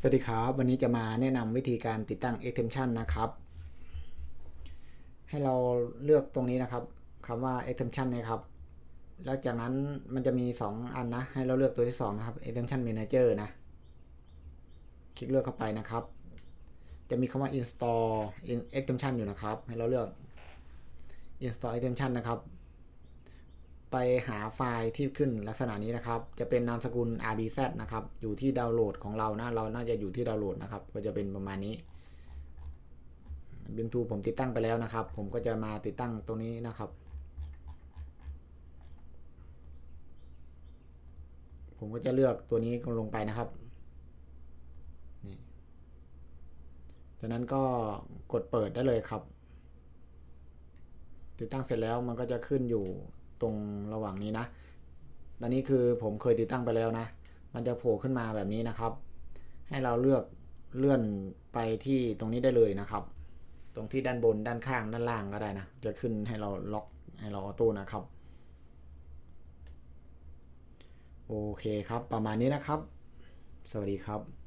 สวัสดีครับ วันนี้จะมาแนะนำวิธีการติดตั้ง extension นะครับ ให้เราเลือกตรงนี้นะครับคำว่า extension นะครับ แล้วจากนั้นมันจะมี 2 อันนะ ให้เราเลือกตัวที่ 2 นะครับ extension manager นะ คลิกเลือกเข้าไปนะครับ จะมีคำว่า install extension อยู่นะครับ ให้เราเลือก install extension นะครับ ไปหาไฟล์ที่ขึ้นลักษณะนี้นะครับ จะเป็นนามสกุล rbz นะครับ อยู่ที่ดาวน์โหลดของเรานะ เราน่าจะอยู่ที่ดาวน์โหลดนะครับ ก็จะเป็นประมาณนี้บิมทูผมติดตั้งไปแล้วนะครับ ผมก็จะมาติดตั้งตรงนี้นะครับ ผมก็จะเลือกตัวนี้ลงไปนะครับนี่จากนั้นก็กดเปิดได้เลยครับ ติดตั้งเสร็จแล้วมันก็จะขึ้นอยู่ ตรงระหว่างนี้นะ ตอนนี้คือผมเคยติดตั้งไปแล้วนะ มันจะโผล่ขึ้นมาแบบนี้นะครับ ให้เราเลือกเลื่อนไปที่ตรงนี้ได้เลยนะครับ ตรงที่ด้านบนด้านข้างด้านล่างก็ได้นะ จะขึ้นให้เราล็อกให้เราออโต้นะครับ โอเคครับ ประมาณนี้นะครับ สวัสดีครับ